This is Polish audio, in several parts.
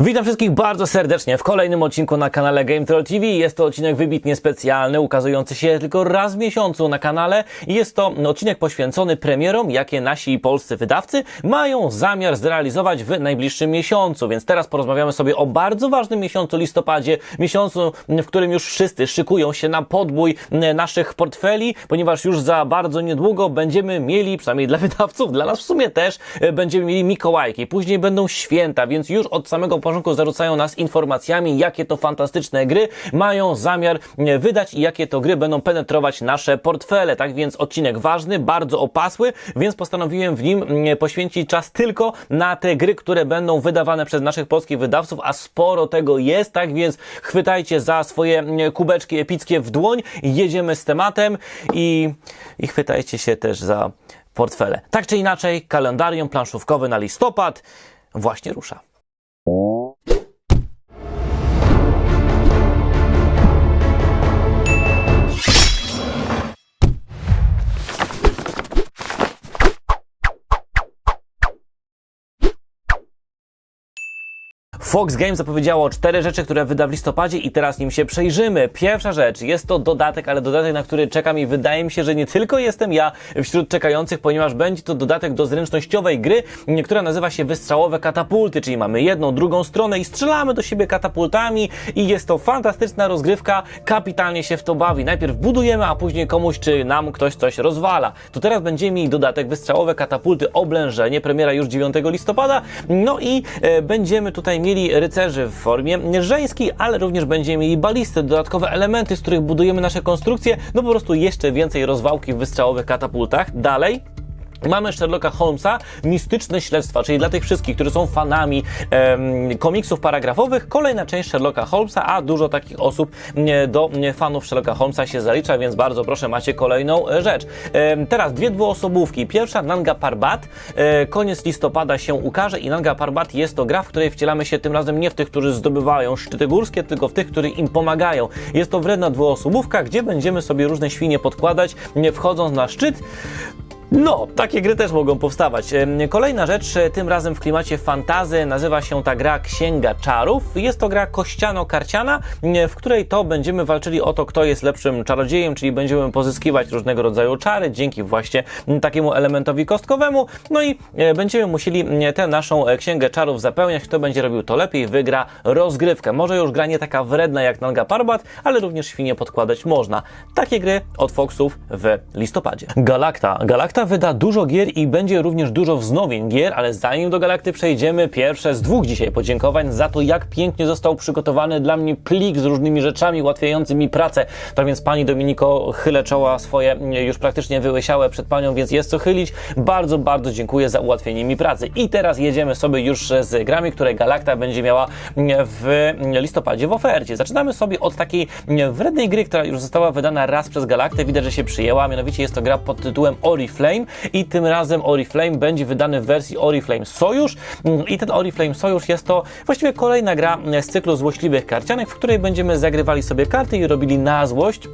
Witam wszystkich bardzo serdecznie w kolejnym odcinku na kanale Game Troll TV. Jest to odcinek wybitnie specjalny, ukazujący się tylko raz w miesiącu na kanale. I Jest to odcinek poświęcony premierom, jakie nasi polscy wydawcy mają zamiar zrealizować w najbliższym miesiącu. Więc teraz porozmawiamy sobie o bardzo ważnym miesiącu listopadzie, miesiącu, w którym już wszyscy szykują się na podbój naszych portfeli, ponieważ już za bardzo niedługo będziemy mieli, przynajmniej dla wydawców, dla nas w sumie też, będziemy mieli Mikołajki. Później będą święta, więc już od samego początku zarzucają nas informacjami, jakie to fantastyczne gry mają zamiar e, wydać i jakie to gry będą penetrować nasze portfele. Tak więc odcinek ważny, bardzo opasły, więc postanowiłem w nim mm, poświęcić czas tylko na te gry, które będą wydawane przez naszych polskich wydawców, a sporo tego jest, tak więc chwytajcie za swoje mm, kubeczki epickie w dłoń, jedziemy z tematem i, i chwytajcie się też za portfele. Tak czy inaczej, kalendarium planszówkowe na listopad właśnie rusza. Fox Games zapowiedziało cztery rzeczy, które wyda w listopadzie i teraz nim się przejrzymy. Pierwsza rzecz, jest to dodatek, ale dodatek, na który czekam i wydaje mi się, że nie tylko jestem ja wśród czekających, ponieważ będzie to dodatek do zręcznościowej gry, która nazywa się Wystrzałowe Katapulty, czyli mamy jedną, drugą stronę i strzelamy do siebie katapultami i jest to fantastyczna rozgrywka, kapitalnie się w to bawi. Najpierw budujemy, a później komuś czy nam ktoś coś rozwala. To teraz będziemy mieli dodatek Wystrzałowe Katapulty Oblężenie, premiera już 9 listopada, no i e, będziemy tutaj mieli rycerzy w formie żeńskiej, ale również będziemy mieli balisty, dodatkowe elementy, z których budujemy nasze konstrukcje, no po prostu jeszcze więcej rozwałki w wystrzałowych katapultach. Dalej. Mamy Sherlocka Holmesa, mistyczne śledztwa, czyli dla tych wszystkich, którzy są fanami em, komiksów paragrafowych, kolejna część Sherlocka Holmesa, a dużo takich osób do fanów Sherlocka Holmesa się zalicza, więc bardzo proszę, macie kolejną e, rzecz. Em, teraz dwie dwuosobówki. Pierwsza Nanga Parbat, e, koniec listopada się ukaże i Nanga Parbat jest to gra, w której wcielamy się tym razem nie w tych, którzy zdobywają szczyty górskie, tylko w tych, którzy im pomagają. Jest to wredna dwuosobówka, gdzie będziemy sobie różne świnie podkładać, nie wchodząc na szczyt. No, takie gry też mogą powstawać. Kolejna rzecz, e, tym razem w klimacie fantazy, nazywa się ta gra Księga Czarów. Jest to gra kościano-karciana, w której to będziemy walczyli o to, kto jest lepszym czarodziejem, czyli będziemy pozyskiwać różnego rodzaju czary dzięki właśnie takiemu elementowi kostkowemu. No i e, będziemy musieli tę naszą e, Księgę Czarów zapełniać. Kto będzie robił to lepiej, wygra rozgrywkę. Może już gra nie taka wredna jak Nanga Parbat, ale również świnie podkładać można. Takie gry od Foxów w listopadzie. Galacta. Galacta wyda dużo gier i będzie również dużo wznowień gier, ale zanim do Galakty przejdziemy, pierwsze z dwóch dzisiaj podziękowań za to, jak pięknie został przygotowany dla mnie plik z różnymi rzeczami ułatwiającymi mi pracę. Tak więc Pani Dominiko, chylę czoła swoje mm, już praktycznie wyłysiałe przed Panią, więc jest co chylić. Bardzo, bardzo dziękuję za ułatwienie mi pracy. I teraz jedziemy sobie już z grami, które Galakta będzie miała mm, w listopadzie w ofercie. Zaczynamy sobie od takiej mm, wrednej gry, która już została wydana raz przez Galaktę. Widać, że się przyjęła, mianowicie jest to gra pod tytułem Oriflame i tym razem Oriflame będzie wydany w wersji Oriflame Sojusz. Mm, i ten Oriflame Sojusz jest to właściwie kolejna gra z cyklu złośliwych karcianek, w której będziemy zagrywali sobie karty i robili na złość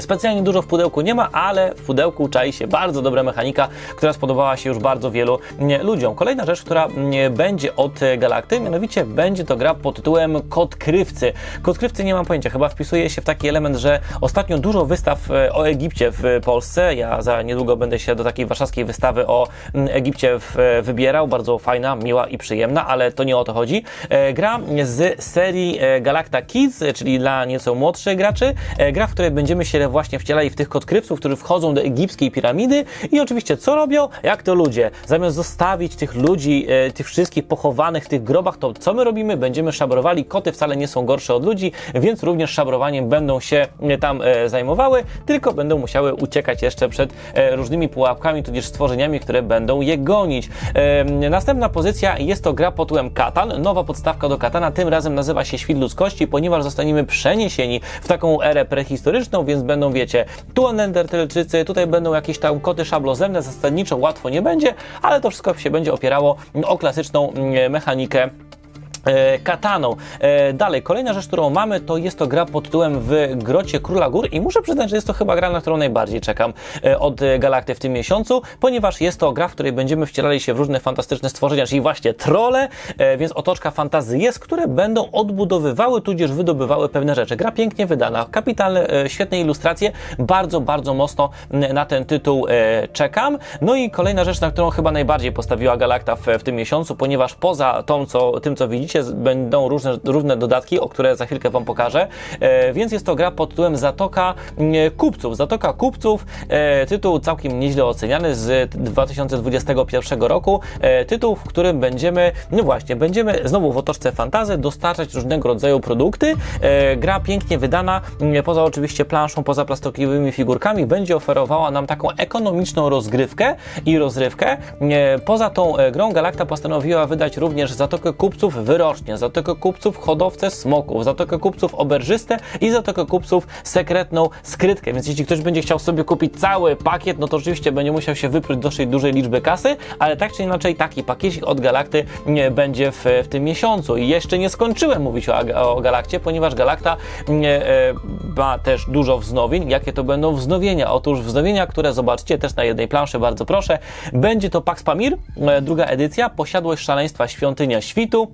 Specjalnie dużo w pudełku nie ma, ale w pudełku czai się bardzo dobra mechanika, która spodobała się już bardzo wielu nie, ludziom. Kolejna rzecz, która nie będzie od e, Galakty, mianowicie będzie to gra pod tytułem Kod Krywcy. Kod Krywcy nie mam pojęcia, chyba wpisuje się w taki element, że ostatnio dużo wystaw e, o Egipcie w Polsce. Ja za niedługo będę się do takiej warszawskiej wystawy o mm, Egipcie wybierał. Bardzo fajna, miła i przyjemna, ale to nie o to chodzi. E, Gra z serii e, Galacta Kids, e, czyli dla nieco młodszych graczy. E, Gra, w której będziemy się właśnie wcielali w tych kodkrywców, którzy wchodzą do egipskiej piramidy i oczywiście co robią? Jak to ludzie? Zamiast zostawić tych ludzi, e, tych wszystkich pochowanych w tych grobach, to co my robimy? Będziemy szabrowali. Koty wcale nie są gorsze od ludzi, więc również szabrowaniem będą się e, tam e, zajmowały, tylko będą musiały uciekać jeszcze przed e, różnymi pułapkami, tudzież stworzeniami, które będą je gonić. E, Następna pozycja jest to gra pod tytułem Katan. Nowa podstawka do Katana, tym razem nazywa się Świt Ludzkości, ponieważ zostaniemy przeniesieni w taką erę prehistoryczną, więc będą, wiecie, tu Neandertalczycy, tutaj będą jakieś tam koty szablozemne, zasadniczo łatwo nie będzie, ale to wszystko się będzie opierało o klasyczną mm, mechanikę Kataną. E, dalej, kolejna rzecz, którą mamy, to jest to gra pod tytułem W Grocie Króla Gór i muszę przyznać, że jest to chyba gra, na którą najbardziej czekam e, od e, Galakty w tym miesiącu, ponieważ jest to gra, w której będziemy wcielali się w różne fantastyczne stworzenia, czyli właśnie trole, e, więc otoczka fantazy jest, które będą odbudowywały, tudzież wydobywały pewne rzeczy. Gra pięknie wydana, kapitalne, e, świetne ilustracje, bardzo, bardzo mocno na ten tytuł e, czekam. No i kolejna rzecz, na którą chyba najbardziej postawiła Galakta w, w tym miesiącu, ponieważ poza tą, co, tym, co widzicie, z- będą różne, różne dodatki, o które za chwilkę Wam pokażę. E, więc jest to gra pod tytułem Zatoka mm, Kupców. Zatoka Kupców, e, tytuł całkiem nieźle oceniany z 2021 roku. E, tytuł, w którym będziemy, no właśnie, będziemy znowu w otoczce fantazy dostarczać różnego rodzaju produkty. Gra pięknie wydana, mm, poza oczywiście planszą, poza plastikowymi figurkami, będzie oferowała nam taką ekonomiczną rozgrywkę i rozrywkę. Poza tą grą Galakta postanowiła wydać również Zatokę Kupców wyrocznie, Zatokę Kupców hodowcę smoków, Zatokę Kupców oberżystę i Zatokę Kupców sekretną skrytkę. Więc jeśli ktoś będzie chciał sobie kupić cały pakiet, no to oczywiście będzie musiał się wypróć dosyć dużej liczby kasy, ale tak czy inaczej taki pakiecik od Galakty nie będzie w, w tym miesiącu. I jeszcze nie skończyłem mówić o, o Galakcie, ponieważ Galakta nie, e, ma też dużo wznowień. Jakie to będą wznowienia? Otóż wznowienia, które zobaczcie też na jednej planszy, bardzo proszę. Będzie to Pax Pamir, e, druga edycja, Posiadłość Szaleństwa Świątynia Świtu.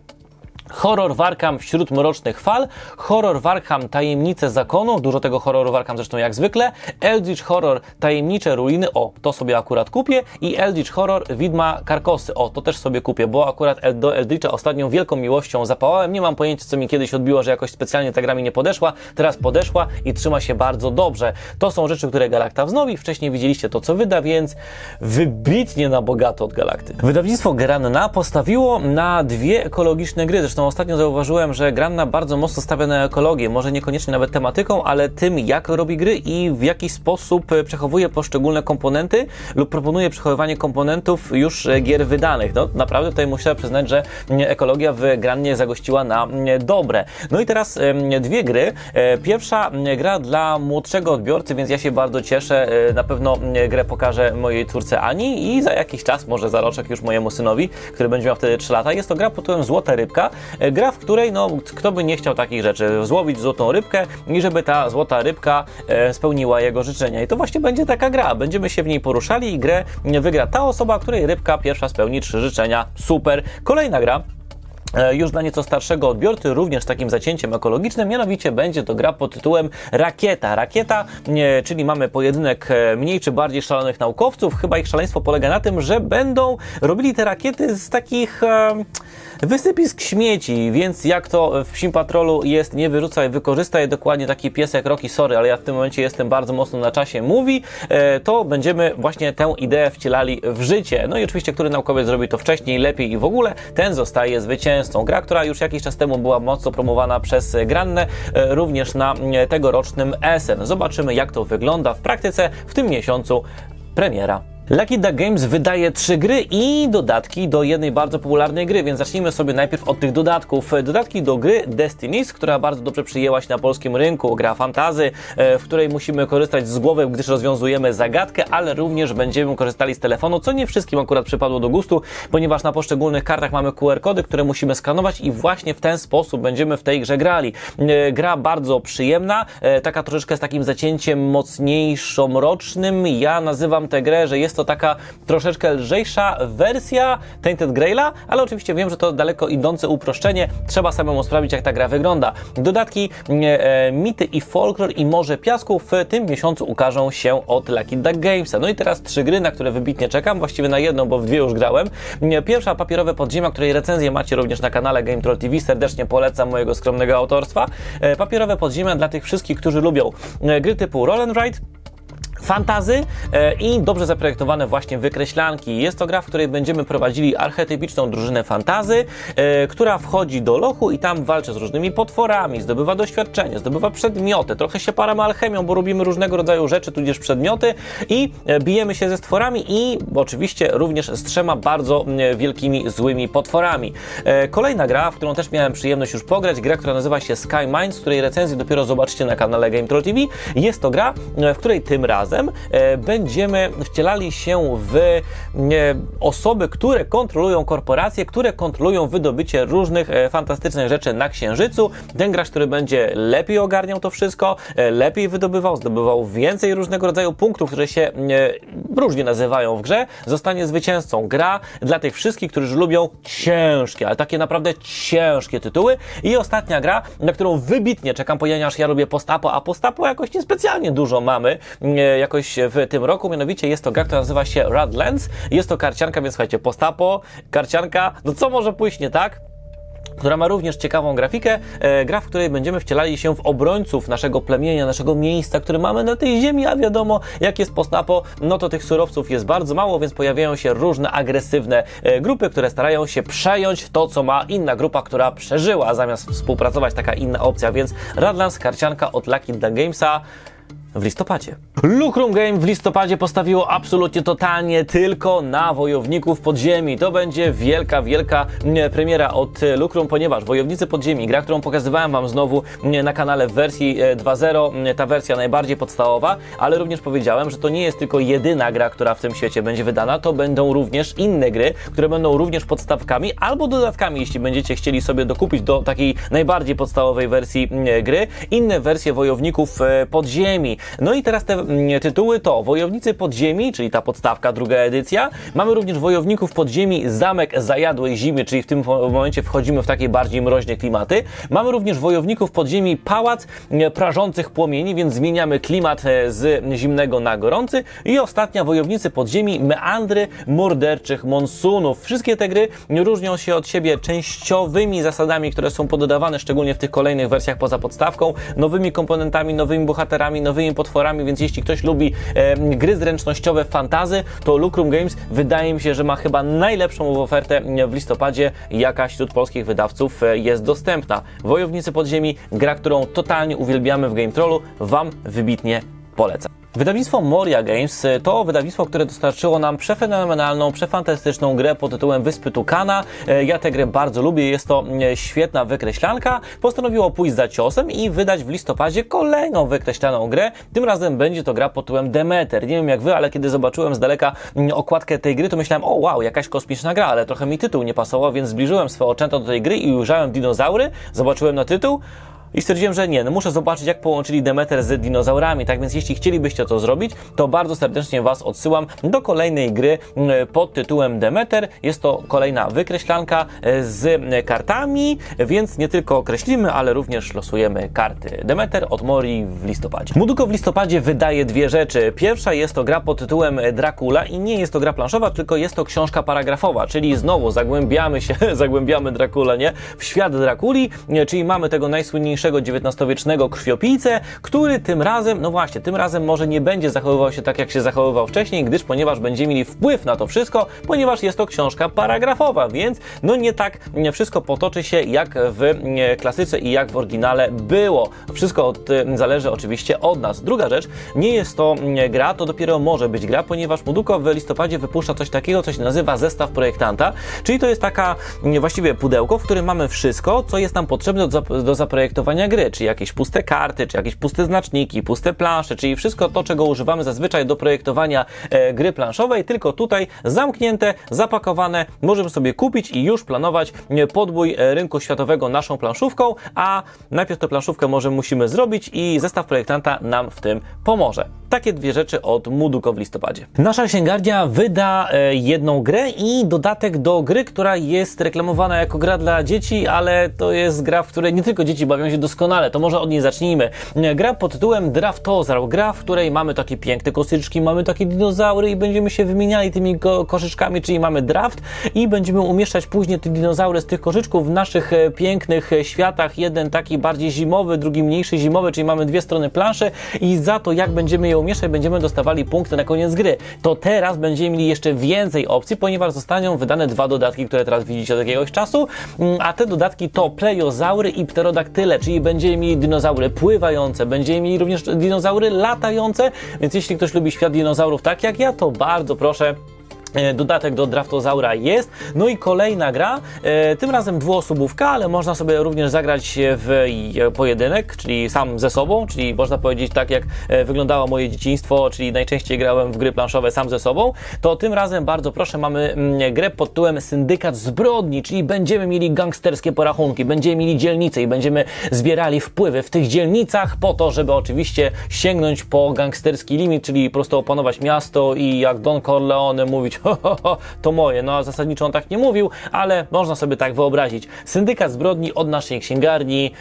Horror Warkam wśród mrocznych fal, Horror Warkam Tajemnice Zakonu, dużo tego horroru Warkam zresztą jak zwykle, Eldritch Horror Tajemnicze Ruiny, o, to sobie akurat kupię. I Eldritch Horror Widma Karkosy, o, to też sobie kupię, bo akurat do Eldritcha ostatnią wielką miłością zapałałem, nie mam pojęcia co mi kiedyś odbiło, że jakoś specjalnie ta gra mi nie podeszła, teraz podeszła i trzyma się bardzo dobrze. To są rzeczy, które Galakta wznowi, wcześniej widzieliście to co wyda, więc wybitnie na bogato od Galakty. Wydawnictwo Granna postawiło na dwie ekologiczne gry, zresztą ostatnio zauważyłem, że Granna bardzo mocno stawia na ekologię, może niekoniecznie nawet tematyką, ale tym jak robi gry i w jaki sposób e, przechowuje poszczególne komponenty lub proponuje przechowywanie komponentów już e, gier wydanych. No naprawdę tutaj muszę przyznać, że ekologia w Grannie zagościła na dobre. No i teraz dwie gry. E, Pierwsza gra dla młodszego odbiorcy, więc ja się bardzo cieszę. Na pewno grę pokażę mojej córce Ani i za jakiś czas, może za roczek już mojemu synowi, który będzie miał wtedy 3 lata. Jest to gra pod tytułem Złota Rybka. E, Gra, w której, no, kto by nie chciał takich rzeczy, złowić złotą rybkę i żeby ta złota rybka e, spełniła jego życzenia. I to właśnie będzie taka gra. Będziemy się w niej poruszali i grę wygra ta osoba, której rybka pierwsza spełni trzy życzenia. Super. Kolejna gra. E, Już dla nieco starszego odbiorcy, również takim zacięciem ekologicznym, mianowicie będzie to gra pod tytułem Rakieta. Rakieta, czyli mamy pojedynek mniej czy bardziej szalonych naukowców. Chyba ich szaleństwo polega na tym, że będą robili te rakiety z takich e, wysypisk śmieci, więc jak to w Psim Patrolu jest nie wyrzucaj, wykorzystaj, dokładnie taki piesek Rocky, sorry, ale ja w tym momencie jestem bardzo mocno na czasie, mówi, e, to będziemy właśnie tę ideę wcielali w życie. No i oczywiście, który naukowiec zrobi to wcześniej, lepiej i w ogóle, ten zostaje zwycięzcą. Gra, która już jakiś czas temu była mocno promowana przez Grannę, e, również na e, tegorocznym Essen. Zobaczymy, jak to wygląda w praktyce w tym miesiącu premiera. Lucky Duck Games wydaje trzy gry i dodatki do jednej bardzo popularnej gry, więc zacznijmy sobie najpierw od tych dodatków. Dodatki do gry Destinies, która bardzo dobrze przyjęła się na polskim rynku. Gra fantazy, e, w której musimy korzystać z głowy, gdyż rozwiązujemy zagadkę, ale również będziemy korzystali z telefonu, co nie wszystkim akurat przypadło do gustu, ponieważ na poszczególnych kartach mamy QR-kody, które musimy skanować i właśnie w ten sposób będziemy w tej grze grali. E, Gra bardzo przyjemna, e, taka troszeczkę z takim zacięciem mocniejszo-mrocznym. Ja nazywam tę grę, że jest to taka troszeczkę lżejsza wersja Tainted Graila, ale oczywiście wiem, że to daleko idące uproszczenie. Trzeba samemu sprawdzić, jak ta gra wygląda. Dodatki e, e, Mity i Folklore i Morze Piasku w tym miesiącu ukażą się od Lucky Duck Gamesa. No i teraz trzy gry, na które wybitnie czekam, właściwie na jedną, bo w dwie już grałem. E, Pierwsza Papierowe Podziemia, której recenzję macie również na kanale Game Troll TV. Serdecznie polecam mojego skromnego autorstwa. E, Papierowe Podziemia dla tych wszystkich, którzy lubią e, gry typu Roll and Ride, fantazy e, i dobrze zaprojektowane właśnie wykreślanki. Jest to gra, w której będziemy prowadzili archetypiczną drużynę fantazy, e, która wchodzi do lochu i tam walczy z różnymi potworami, zdobywa doświadczenie, zdobywa przedmioty, trochę się paramy alchemią, bo robimy różnego rodzaju rzeczy, tudzież przedmioty i e, bijemy się ze stworami i oczywiście również z trzema bardzo wielkimi, złymi potworami. Kolejna gra, w którą też miałem przyjemność już pograć, gra, która nazywa się Sky Mines, której recenzję dopiero zobaczycie na kanale Game Troll TV. Jest to gra, w której tym razem razem e, będziemy wcielali się w e, osoby, które kontrolują korporacje, które kontrolują wydobycie różnych e, fantastycznych rzeczy na Księżycu. Ten gracz, który będzie lepiej ogarniał to wszystko, lepiej wydobywał, zdobywał więcej różnego rodzaju punktów, które się różnie nazywają w grze, zostanie zwycięzcą. Gra dla tych wszystkich, którzy lubią ciężkie, ale takie naprawdę ciężkie tytuły. I ostatnia gra, na którą wybitnie czekam, ponieważ ja lubię postapo, a postapo jakoś niespecjalnie dużo mamy e, jakoś w tym roku. Mianowicie jest to gra, która nazywa się Radlands. Jest to karcianka, więc słuchajcie, postapo, karcianka, no co może pójść nie tak? która ma również ciekawą grafikę, e, gra, w której będziemy wcielali się w obrońców naszego plemienia, naszego miejsca, które mamy na tej ziemi, a wiadomo, jak jest postapo, no to tych surowców jest bardzo mało, więc pojawiają się różne agresywne e, grupy, które starają się przejąć to, co ma inna grupa, która przeżyła, zamiast współpracować taka inna opcja, więc Radlands, karcianka od Lucky Duck Gamesa, w listopadzie. Lucrum Game w listopadzie postawiło absolutnie totalnie tylko na wojowników podziemi. To będzie wielka, wielka mm, premiera od e, Lucrum, ponieważ Wojownicy Podziemi, gra, którą pokazywałem Wam znowu mm, na kanale w wersji e, 2.0, mm, ta wersja najbardziej podstawowa, ale również powiedziałem, że to nie jest tylko jedyna gra, która w tym świecie będzie wydana, to będą również inne gry, które będą również podstawkami albo dodatkami, jeśli będziecie chcieli sobie dokupić do takiej najbardziej podstawowej wersji gry, inne wersje Wojowników e, Podziemi. No i teraz te mm, tytuły to Wojownicy Podziemi, czyli ta podstawka, druga edycja. Mamy również Wojowników Podziemi, Zamek Zajadłej Zimy, czyli w tym momencie wchodzimy w takie bardziej mroźne klimaty. Mamy również Wojowników Podziemi, Pałac mm, Prażących Płomieni, więc zmieniamy klimat e, z zimnego na gorący. I ostatnia Wojownicy Podziemi, Meandry Morderczych Monsunów. Wszystkie te gry różnią się od siebie częściowymi zasadami, które są pododawane, szczególnie w tych kolejnych wersjach poza podstawką, nowymi komponentami, nowymi bohaterami, nowymi potworami, więc jeśli ktoś lubi e, gry zręcznościowe fantazy, to Lucrum Games wydaje mi się, że ma chyba najlepszą ofertę w listopadzie, jaka wśród polskich wydawców e, jest dostępna. Wojownicy Podziemi, gra, którą totalnie uwielbiamy w Game Trollu, Wam wybitnie polecam. Wydawnictwo Moria Games to wydawnictwo, które dostarczyło nam przefenomenalną, przefantastyczną grę pod tytułem Wyspy Tukana. Y, Ja tę grę bardzo lubię, jest to y, świetna wykreślanka. Postanowiło pójść za ciosem i wydać w listopadzie kolejną wykreślaną grę. Tym razem będzie to gra pod tytułem Demeter. Nie wiem jak wy, ale kiedy zobaczyłem z daleka okładkę tej gry, to myślałem, o wow, jakaś kosmiczna gra, ale trochę mi tytuł nie pasował, więc zbliżyłem swoje oczęto do tej gry i ujrzałem dinozaury, zobaczyłem na tytuł, i stwierdziłem, że nie, no muszę zobaczyć, jak połączyli Demeter z dinozaurami. Tak więc, jeśli chcielibyście to zrobić, to bardzo serdecznie Was odsyłam do kolejnej gry mm, pod tytułem Demeter. Jest to kolejna wykreślanka e, z kartami, więc nie tylko kreślimy, ale również losujemy karty Demeter od Mori w listopadzie. Muduko w listopadzie wydaje dwie rzeczy. Pierwsza jest to gra pod tytułem Dracula i nie jest to gra planszowa, tylko jest to książka paragrafowa, czyli znowu zagłębiamy się, zagłębiamy Dracula, nie? W świat Drakuli, czyli mamy tego najsłynniejszego XIX-wiecznego krwiopijcę, który tym razem, no właśnie, tym razem może nie będzie zachowywał się tak, jak się zachowywał wcześniej, gdyż ponieważ będziemy mieli wpływ na to wszystko, ponieważ jest to książka paragrafowa, więc no nie tak wszystko potoczy się jak w klasyce i jak w oryginale było. Wszystko od, y, zależy oczywiście od nas. Druga rzecz, nie jest to gra, to dopiero może być gra, ponieważ Muduko w listopadzie wypuszcza coś takiego, co się nazywa zestaw projektanta, czyli to jest taka właściwie pudełko, w którym mamy wszystko, co jest nam potrzebne do, zap- do zaprojektowania gry, czyli jakieś puste karty, czy jakieś puste znaczniki, puste plansze, czyli wszystko to, czego używamy zazwyczaj do projektowania e, gry planszowej, tylko tutaj zamknięte, zapakowane, możemy sobie kupić i już planować e, podbój e, rynku światowego naszą planszówką, a najpierw tę planszówkę może musimy zrobić i zestaw projektanta nam w tym pomoże. Takie dwie rzeczy od Muduko w listopadzie. Nasza księgarnia wyda e, jedną grę i dodatek do gry, która jest reklamowana jako gra dla dzieci, ale to jest gra, w której nie tylko dzieci bawią się doskonale, to może od niej zacznijmy. E, Gra pod tytułem Draftozaur, gra, w której mamy takie piękne kosyczki, mamy takie dinozaury i będziemy się wymieniali tymi ko koszyczkami, czyli mamy draft i będziemy umieszczać później te dinozaury z tych koszyczków w naszych e, pięknych e, światach. Jeden taki bardziej zimowy, drugi mniejszy zimowy, czyli mamy dwie strony planszy i za to, jak będziemy je umieszczać, będziemy dostawali punkty na koniec gry. To teraz będziemy mieli jeszcze więcej opcji, ponieważ zostaną wydane dwa dodatki, które teraz widzicie od jakiegoś czasu, Mm, a te dodatki to plejozaury i pterodaktyle, czyli będziemy mieli dinozaury pływające, będziemy mieli również dinozaury latające, więc jeśli ktoś lubi świat dinozaurów tak jak ja, to bardzo proszę Dodatek do Draftozaura jest. No i kolejna gra, e, tym razem dwuosobówka, ale można sobie również zagrać w e, pojedynek, czyli sam ze sobą, czyli można powiedzieć tak jak e, wyglądało moje dzieciństwo, czyli najczęściej grałem w gry planszowe sam ze sobą, to tym razem bardzo proszę mamy mm, grę pod tytułem Syndykat Zbrodni, czyli będziemy mieli gangsterskie porachunki, będziemy mieli dzielnice i będziemy zbierali wpływy w tych dzielnicach po to, żeby oczywiście sięgnąć po gangsterski limit, czyli po prostu opanować miasto i jak Don Corleone mówić ho, ho, ho, to moje. No a zasadniczo on tak nie mówił, ale można sobie tak wyobrazić. Syndykat zbrodni od naszej księgarni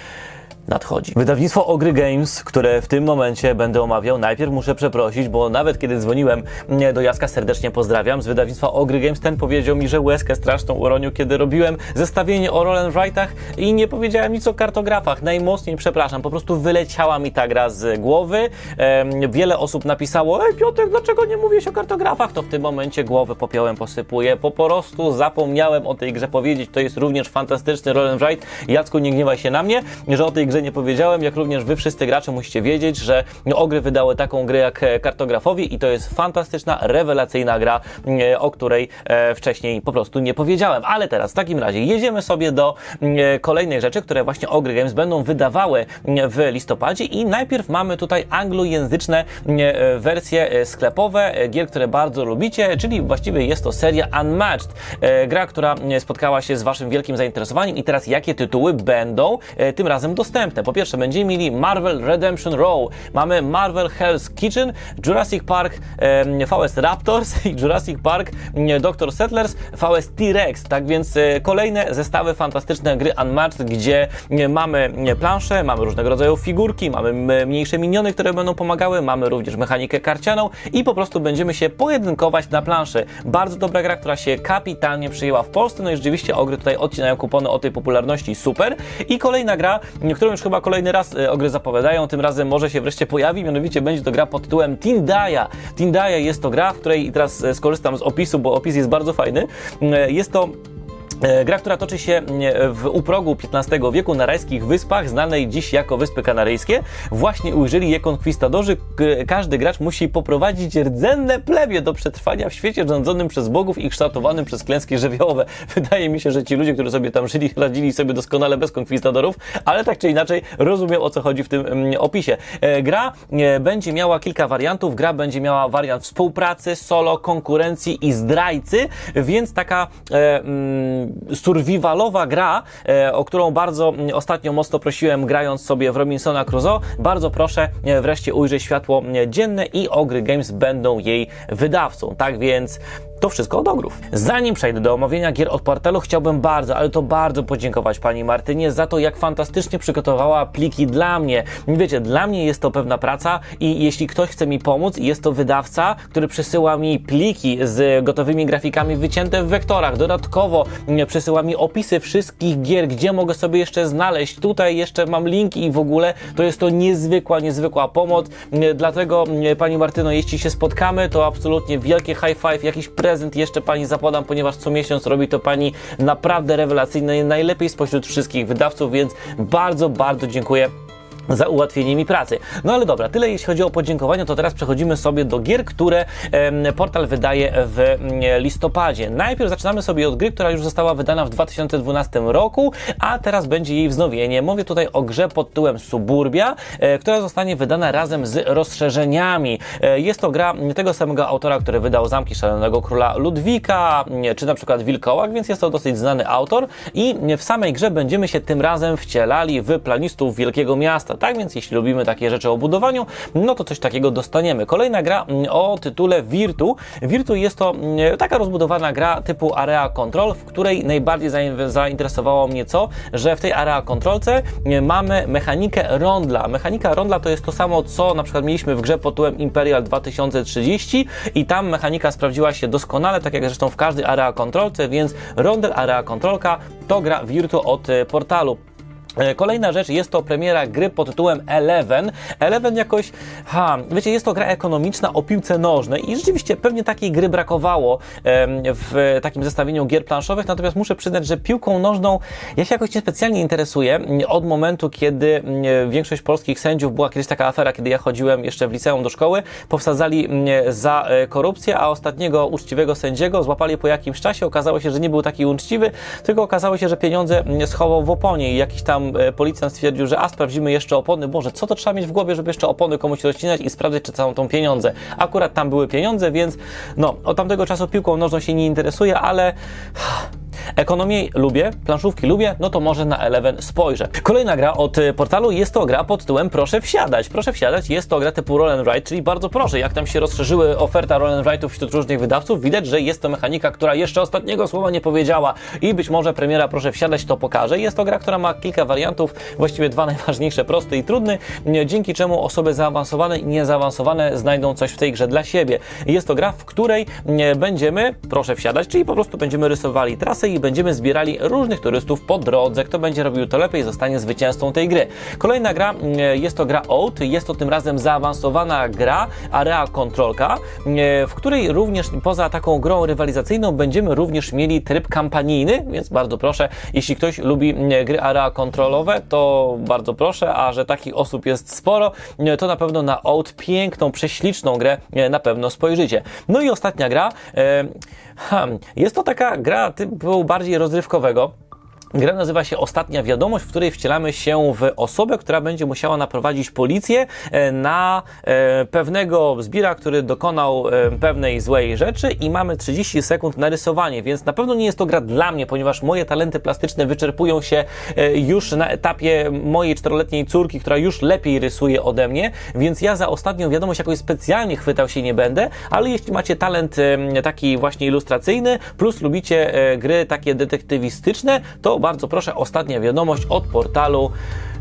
nadchodzi. Wydawnictwo Ogry Games, które w tym momencie będę omawiał, najpierw muszę przeprosić, bo nawet kiedy dzwoniłem mm, do Jaska, serdecznie pozdrawiam, z wydawnictwa Ogry Games, ten powiedział mi, że łezkę straszną uronił, kiedy robiłem zestawienie o roll and write'ach i nie powiedziałem nic o kartografach. Najmocniej przepraszam, po prostu wyleciała mi ta gra z głowy. Em, wiele osób napisało, ej Piotrek, dlaczego nie mówisz o kartografach? To w tym momencie głowę popiołem posypuję. Po prostu zapomniałem o tej grze powiedzieć. To jest również fantastyczny roll write. Jacku, nie gniewaj się na mnie, że o tej grze nie powiedziałem, jak również wy wszyscy gracze musicie wiedzieć, że ogry wydały taką grę jak e, kartografowi i to jest fantastyczna, rewelacyjna gra, e, o której e, wcześniej po prostu nie powiedziałem. Ale teraz w takim razie jedziemy sobie do e, kolejnych rzeczy, które właśnie Ogry Games będą wydawały e, w listopadzie i najpierw mamy tutaj anglojęzyczne wersje sklepowe gier, które bardzo lubicie, czyli właściwie jest to seria Unmatched. Gra, która spotkała się z waszym wielkim zainteresowaniem i teraz jakie tytuły będą tym razem dostępne. Po pierwsze będziemy mieli Marvel Redemption Row, mamy Marvel Hell's Kitchen, Jurassic Park e, VS Raptors i Jurassic Park e, Dr. Settlers VS T-Rex. Tak więc e, kolejne zestawy fantastyczne gry Unmatched, gdzie e, mamy plansze, mamy różnego rodzaju figurki, mamy mniejsze miniony, które będą pomagały, mamy również mechanikę karcianą i po prostu będziemy się pojedynkować na planszy. Bardzo dobra gra, która się kapitalnie przyjęła w Polsce, no i rzeczywiście ogry tutaj odcinają kupony o tej popularności, super. I kolejna gra, którą już chyba kolejny raz e, ogry zapowiadają, tym razem może się wreszcie pojawi, mianowicie będzie to gra pod tytułem Tindaya. Tindaya jest to gra, w której i teraz e, skorzystam z opisu, bo opis jest bardzo fajny. E, Jest to Gra, która toczy się e, w uprogu XV wieku na rajskich wyspach, znanej dziś jako Wyspy Kanaryjskie. Właśnie ujrzeli je konkwistadorzy. Każdy gracz musi poprowadzić rdzenne plemię do przetrwania w świecie rządzonym przez bogów i kształtowanym przez klęski żywiołowe. Wydaje mi się, że ci ludzie, którzy sobie tam żyli, radzili sobie doskonale bez konkwistadorów, ale tak czy inaczej rozumiem o co chodzi w tym mm, opisie. E, Gra e, będzie miała kilka wariantów. Gra będzie miała wariant współpracy, solo, konkurencji i zdrajcy, więc taka e, mm, survivalowa gra, e, o którą bardzo ostatnio mocno prosiłem, grając sobie w Robinsona Crusoe. Bardzo proszę e, wreszcie ujrzeć światło dzienne i Ogry Games będą jej wydawcą. Tak więc to wszystko od ogrów. Zanim przejdę do omówienia gier od portalu, chciałbym bardzo, ale to bardzo podziękować pani Martynie za to, jak fantastycznie przygotowała pliki dla mnie. Wiecie, dla mnie jest to pewna praca i jeśli ktoś chce mi pomóc, jest to wydawca, który przesyła mi pliki z gotowymi grafikami wycięte w wektorach. Dodatkowo mm, przesyła mi opisy wszystkich gier, gdzie mogę sobie jeszcze znaleźć. Tutaj jeszcze mam linki i w ogóle to jest to niezwykła, niezwykła pomoc. Mm, Dlatego, mm, pani Martyno, jeśli się spotkamy, to absolutnie wielkie high five, jakiś prezent jeszcze pani zapodam, ponieważ co miesiąc robi to pani naprawdę rewelacyjnie, najlepiej spośród wszystkich wydawców, więc bardzo, bardzo dziękuję za ułatwienie mi pracy. No ale dobra, tyle jeśli chodzi o podziękowania, to teraz przechodzimy sobie do gier, które portal wydaje w mm, listopadzie. Najpierw zaczynamy sobie od gry, która już została wydana w 2012 roku, a teraz będzie jej wznowienie. Mówię tutaj o grze pod tytułem Suburbia, e, która zostanie wydana razem z rozszerzeniami. E, jest to gra tego samego autora, który wydał Zamki Szalonego Króla Ludwika, czy na przykład Wilkołak, więc jest to dosyć znany autor i w samej grze będziemy się tym razem wcielali w planistów Wielkiego Miasta. Tak więc jeśli lubimy takie rzeczy o budowaniu, no to coś takiego dostaniemy. Kolejna gra mm, o tytule Virtu. Virtu jest to mm, taka rozbudowana gra typu Area Control, w której najbardziej zain- zainteresowało mnie co, że w tej Area Controlce mm, mamy mechanikę rondla. Mechanika rondla to jest to samo, co na przykład mieliśmy w grze pod tytułem Imperial 2030 i tam mechanika sprawdziła się doskonale, tak jak zresztą w każdej Area Controlce, więc Rondel Area Controlka to gra Virtu od y, portalu. E, Kolejna rzecz, jest to premiera gry pod tytułem Eleven. Eleven jakoś, ha, wiecie, jest to gra ekonomiczna o piłce nożnej i rzeczywiście pewnie takiej gry brakowało w takim zestawieniu gier planszowych, natomiast muszę przyznać, że piłką nożną ja się jakoś niespecjalnie interesuję od momentu, kiedy m, większość polskich sędziów, była kiedyś taka afera, kiedy ja chodziłem jeszcze w liceum do szkoły, powsadzali za e, korupcję, a ostatniego uczciwego sędziego złapali po jakimś czasie, okazało się, że nie był taki uczciwy, tylko okazało się, że pieniądze m, schował w oponie i jakiś tam policjant stwierdził, że a sprawdzimy jeszcze opony. Boże, co to trzeba mieć w głowie, żeby jeszcze opony komuś rozcinać i sprawdzać, czy całą tą pieniądze. Akurat tam były pieniądze, więc no, od tamtego czasu piłką nożną się nie interesuję, ale Ekonomię lubię, planszówki lubię, no to może na Eleven spojrzę. Kolejna gra od y, portalu jest to gra pod tytułem Proszę wsiadać. Proszę wsiadać jest to gra typu Roll and Ride, czyli bardzo proszę, jak tam się rozszerzyły oferta Roll and Ride'ów wśród różnych wydawców, widać, że jest to mechanika, która jeszcze ostatniego słowa nie powiedziała i być może premiera Proszę wsiadać to pokaże. Jest to gra, która ma kilka wariantów, właściwie dwa najważniejsze, prosty i trudny, dzięki czemu osoby zaawansowane i niezaawansowane znajdą coś w tej grze dla siebie. Jest to gra, w której będziemy, proszę wsiadać, czyli po prostu będziemy rysowali trasę i będziemy zbierali różnych turystów po drodze. Kto będzie robił to lepiej, zostanie zwycięzcą tej gry. Kolejna gra e, jest to gra Out. Jest to tym razem zaawansowana gra, area kontrolka, e, w której również poza taką grą rywalizacyjną będziemy również mieli tryb kampanijny, więc bardzo proszę, jeśli ktoś lubi e, gry area kontrolowe, to bardzo proszę, a że takich osób jest sporo, to na pewno na Out piękną, prześliczną grę na pewno spojrzycie. No i ostatnia gra, hmm, jest to taka gra typu bardziej rozrywkowego. Gra nazywa się Ostatnia Wiadomość, w której wcielamy się w osobę, która będzie musiała naprowadzić policję e, na e, pewnego zbira, który dokonał e, pewnej złej rzeczy i mamy 30 sekund na rysowanie, więc na pewno nie jest to gra dla mnie, ponieważ moje talenty plastyczne wyczerpują się już na etapie mojej czteroletniej córki, która już lepiej rysuje ode mnie, więc ja za Ostatnią Wiadomość jakoś specjalnie chwytał się nie będę, ale jeśli macie talent taki właśnie ilustracyjny, plus lubicie gry takie detektywistyczne, to bardzo proszę, ostatnia wiadomość od portalu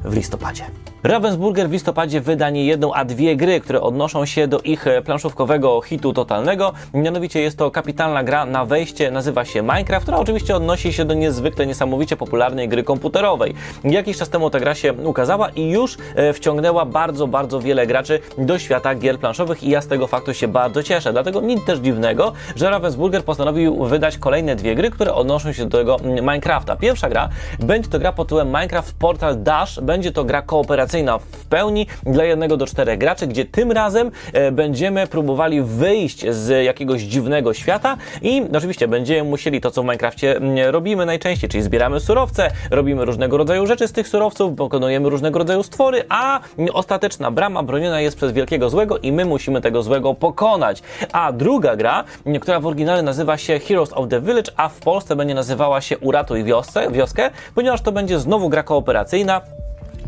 w listopadzie. Ravensburger w listopadzie wyda nie jedną, a dwie gry, które odnoszą się do ich e, planszówkowego hitu totalnego. Mianowicie jest to kapitalna gra na wejście, nazywa się Minecraft, która oczywiście odnosi się do niezwykle niesamowicie popularnej gry komputerowej. Jakiś czas temu ta gra się ukazała i już e, wciągnęła bardzo, bardzo wiele graczy do świata gier planszowych i ja z tego faktu się bardzo cieszę. Dlatego nic też dziwnego, że Ravensburger postanowił wydać kolejne dwie gry, które odnoszą się do tego mm, Minecrafta. Pierwsza gra będzie to gra pod tytułem Minecraft Portal Dash. Będzie to gra kooperacyjna w pełni dla jednego do czterech graczy, gdzie tym razem e, będziemy próbowali wyjść z jakiegoś dziwnego świata i oczywiście będziemy musieli to, co w Minecrafcie mm, robimy najczęściej, czyli zbieramy surowce, robimy różnego rodzaju rzeczy z tych surowców, pokonujemy różnego rodzaju stwory, a ostateczna brama broniona jest przez wielkiego złego i my musimy tego złego pokonać. A druga gra, która w oryginale nazywa się Heroes of the Village, a w Polsce będzie nazywała się Uratuj wiosce, wioskę, ponieważ to będzie znowu gra kooperacyjna,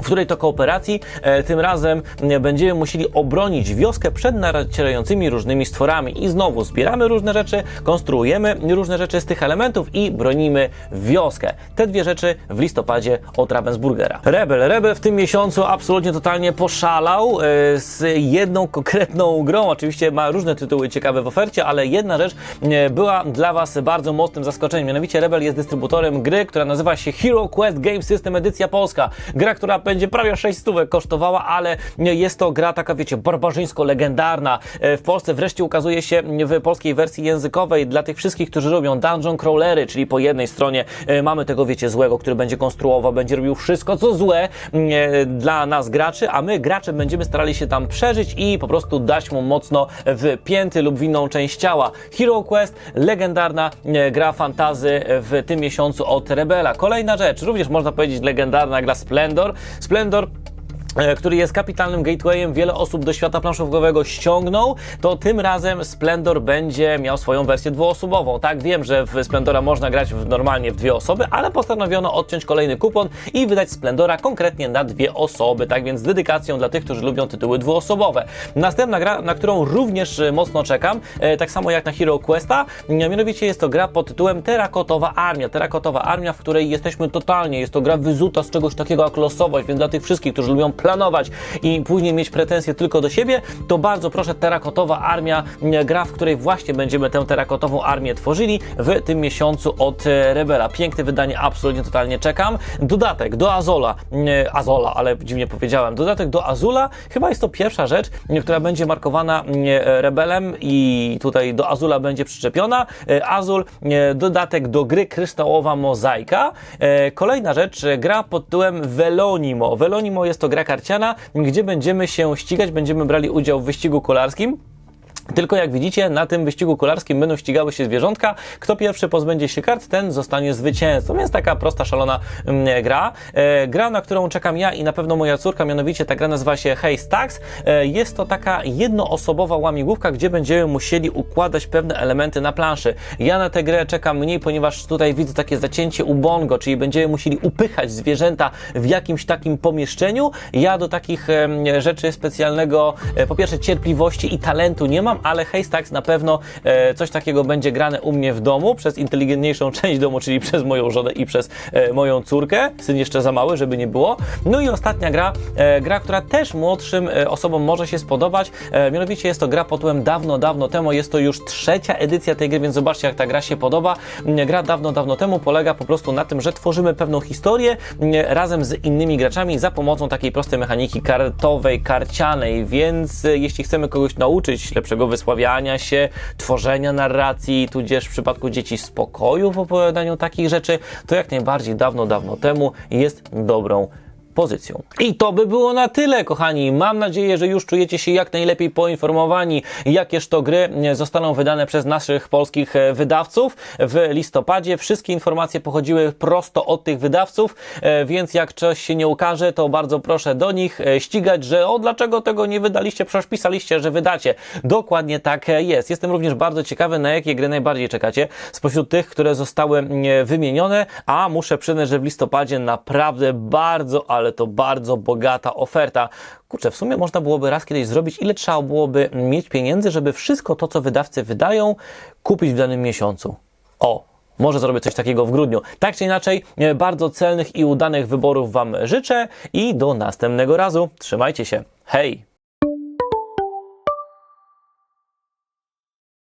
w której to kooperacji e, tym razem e, będziemy musieli obronić wioskę przed nacierającymi różnymi stworami. I znowu zbieramy różne rzeczy, konstruujemy różne rzeczy z tych elementów i bronimy wioskę. Te dwie rzeczy w listopadzie od Ravensburgera. Rebel. Rebel w tym miesiącu absolutnie totalnie poszalał e, z jedną konkretną grą. Oczywiście ma różne tytuły ciekawe w ofercie, ale jedna rzecz była dla Was bardzo mocnym zaskoczeniem. Mianowicie Rebel jest dystrybutorem gry, która nazywa się Hero Quest Game System Edycja Polska. Gra, która będzie prawie 6 stówek kosztowała, ale jest to gra taka, wiecie, barbarzyńsko-legendarna. E, W Polsce wreszcie ukazuje się w polskiej wersji językowej dla tych wszystkich, którzy robią dungeon crawlery, czyli po jednej stronie e, mamy tego, wiecie, złego, który będzie konstruował, będzie robił wszystko, co złe e, dla nas graczy, a my, gracze, będziemy starali się tam przeżyć i po prostu dać mu mocno w pięty lub w inną część ciała. Hero Quest, legendarna gra fantazy w tym miesiącu od Rebela. Kolejna rzecz, również można powiedzieć legendarna gra Splendor. Splendor który jest kapitalnym gatewayem, wiele osób do świata planszówkowego ściągnął, to tym razem Splendor będzie miał swoją wersję dwuosobową. Tak, wiem, że w Splendora można grać w, normalnie w dwie osoby, ale postanowiono odciąć kolejny kupon i wydać Splendora konkretnie na dwie osoby, tak więc z dedykacją dla tych, którzy lubią tytuły dwuosobowe. Następna gra, na którą również e, mocno czekam, e, tak samo jak na Hero Questa, e, mianowicie jest to gra pod tytułem Terakotowa Armia. Terakotowa Armia, w której jesteśmy totalnie, jest to gra wyzuta z czegoś takiego jak losowość, więc dla tych wszystkich, którzy lubią planować i później mieć pretensje tylko do siebie, to bardzo proszę, Terakotowa Armia, e, gra, w której właśnie będziemy tę terakotową armię tworzyli w tym miesiącu od e, Rebela. Piękne wydanie, absolutnie, totalnie czekam. Dodatek do Azola, e, Azola, ale dziwnie powiedziałem, dodatek do Azula, chyba jest to pierwsza rzecz, która będzie markowana Rebelem i tutaj do Azula będzie przyczepiona. Azul, dodatek do gry Kryształowa Mozaika. Kolejna rzecz, gra pod tytułem Velonimo. Velonimo jest to gra karciana, gdzie będziemy się ścigać, będziemy brali udział w wyścigu kolarskim. Tylko jak widzicie, na tym wyścigu kolarskim będą ścigały się zwierzątka. Kto pierwszy pozbędzie się kart, ten zostanie zwycięzcą. Więc taka prosta, szalona mm, gra. E, gra, na którą czekam ja i na pewno moja córka, mianowicie ta gra nazywa się Hey Stacks. E, jest to taka jednoosobowa łamigłówka, gdzie będziemy musieli układać pewne elementy na planszy. Ja na tę grę czekam mniej, ponieważ tutaj widzę takie zacięcie ubongo, czyli będziemy musieli upychać zwierzęta w jakimś takim pomieszczeniu. Ja do takich em, rzeczy specjalnego, e, po pierwsze cierpliwości i talentu nie mam, ale Haystacks na pewno e, coś takiego będzie grane u mnie w domu przez inteligentniejszą część domu, czyli przez moją żonę i przez e, moją córkę. Syn jeszcze za mały, żeby nie było. No i ostatnia gra, e, gra, która też młodszym osobom może się spodobać. Mianowicie jest to gra pod tytułem dawno, dawno temu. Jest to już trzecia edycja tej gry, więc zobaczcie jak ta gra się podoba. Mm, Gra dawno, dawno temu polega po prostu na tym, że tworzymy pewną historię mm, razem z innymi graczami za pomocą takiej prostej mechaniki kartowej, karcianej, więc jeśli chcemy kogoś nauczyć lepszego wysławiania się, tworzenia narracji, tudzież w przypadku dzieci spokoju w opowiadaniu takich rzeczy, to jak najbardziej dawno, dawno temu jest dobrą pozycją. I to by było na tyle, kochani. Mam nadzieję, że już czujecie się jak najlepiej poinformowani, jakież to gry e, zostaną wydane przez naszych polskich e, wydawców w listopadzie. Wszystkie informacje pochodziły prosto od tych wydawców, e, więc jak coś się nie ukaże, to bardzo proszę do nich ścigać, że o, dlaczego tego nie wydaliście, przecież pisaliście, że wydacie. Dokładnie tak jest. Jestem również bardzo ciekawy, na jakie gry najbardziej czekacie spośród tych, które zostały mm, wymienione, a muszę przyznać, że w listopadzie naprawdę bardzo, ale to bardzo bogata oferta. Kurczę, w sumie można byłoby raz kiedyś zrobić, ile trzeba byłoby mieć pieniędzy, żeby wszystko to, co wydawcy wydają, kupić w danym miesiącu. O, może zrobię coś takiego w grudniu. Tak czy inaczej, e, bardzo celnych i udanych wyborów Wam życzę i do następnego razu. Trzymajcie się. Hej!